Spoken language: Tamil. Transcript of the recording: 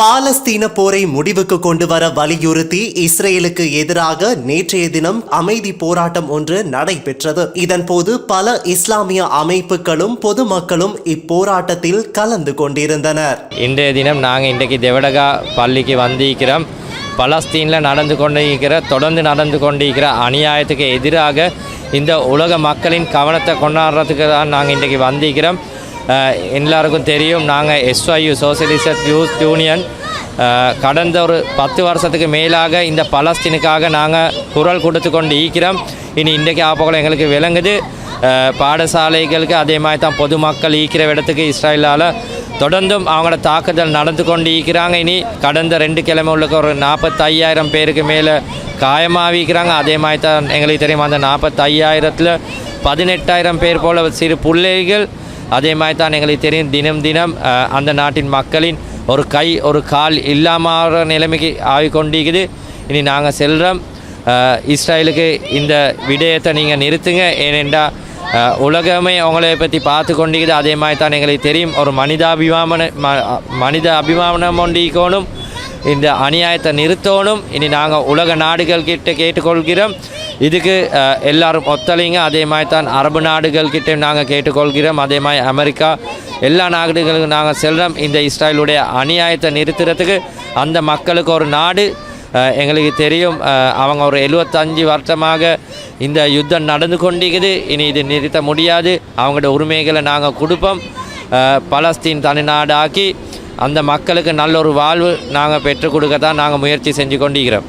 பாலஸ்தீன போரை முடிவுக்கு கொண்டு வர வலியுறுத்தி இஸ்ரேலுக்கு எதிராக நேற்றைய தினம் அமைதி போராட்டம் ஒன்று நடைபெற்றது. இதன்போது பல இஸ்லாமிய அமைப்புகளும் பொதுமக்களும் இப்போராட்டத்தில் கலந்து கொண்டிருந்தனர். இன்றைய தினம் நாங்கள் இன்றைக்கு தேவடகா பள்ளிக்கு வந்திருக்கிறோம். பலஸ்தீனில் நடந்து கொண்டிருக்கிற தொடர்ந்து நடந்து கொண்டிருக்கிற அநியாயத்துக்கு எதிராக இந்த உலக மக்களின் கவனத்தை கொண்டாடுறதுக்கு தான் நாங்கள் இன்றைக்கு வந்திருக்கிறோம். எல்லாருக்கும் தெரியும் நாங்கள் எஸ்ஒய்யூ சோசியலிஸ்ட் யூத் யூனியன் கடந்த ஒரு பத்து வருஷத்துக்கு மேலாக இந்த பலஸ்தீனுக்காக நாங்கள் குரல் கொடுத்து கொண்டு ஈக்கிறோம் இனி இன்றைக்கு ஆப்போக்கள் எங்களுக்கு விளங்குது. பாடசாலைகளுக்கு அதே மாதிரி தான் பொதுமக்கள் ஈக்கிற இடத்துக்கு இஸ்ரேலால் தொடர்ந்தும் அவங்களோட தாக்குதல் நடந்து கொண்டு ஈக்கிறாங்க இனி கடந்த ரெண்டு கிழமை உள்ள ஒரு நாற்பத்தையாயிரம் பேருக்கு மேலே காயமாவிக்கிறாங்க அதே மாதிரி தான் எங்களுக்கு தெரியும் அந்த நாற்பத்தையாயிரத்தில் பதினெட்டாயிரம் பேர் போல சிறு பிள்ளைகள் அதே மாதிரி தான் எங்களுக்கு தெரியும். தினம் தினம் அந்த நாட்டின் மக்களின் ஒரு கை ஒரு கால் இல்லாமல் நிலைமைக்கு ஆகிக்கொண்டிருக்குது. இனி நாங்கள் செல்கிறோம் இஸ்ரேலுக்கு இந்த விடயத்தை நீங்கள் நிறுத்துங்க. ஏனென்றா உலகமே உங்களை பற்றி பார்த்து கொண்டிருக்குது அதே மாதிரி தான் எங்களுக்கு தெரியும். ஒரு மனிதாபிமான ம- மனித அபிமானம் கொண்டிருக்கணும் இந்த அநியாயத்தை நிறுத்தணும். இனி நாங்கள் உலக நாடுகள் கிட்ட கேட்டுக்கொள்கிறோம். இதுக்கு எல்லாரும் ஒத்துழைங்க. அதே மாதிரி தான் அரபு நாடுகள்கிட்ட நாங்கள் கேட்டுக்கொள்கிறோம். அதே மாதிரி அமெரிக்கா எல்லா நாடுகளுக்கும் நாங்கள் செல்கிறோம் இந்த இஸ்ரேலுடைய அநியாயத்தை நிறுத்துறதுக்கு அந்த மக்களுக்கு ஒரு நாடு எங்களுக்கு தெரியும். அவங்க ஒரு எழுபத்தஞ்சு வருஷமாக இந்த யுத்தம் நடந்து கொண்டிருக்குது. இனி இது நிறுத்த முடியாது. அவங்களோட உரிமைகளை நாங்கள் கொடுப்போம். பலஸ்தீன் தனிநாடாக்கி அந்த மக்களுக்கு நல்ல ஒரு வாழ்வு நாங்கள் பெற்றுக் கொடுக்க தான் நாங்கள் முயற்சி செஞ்சு கொண்டிருக்கிறோம்.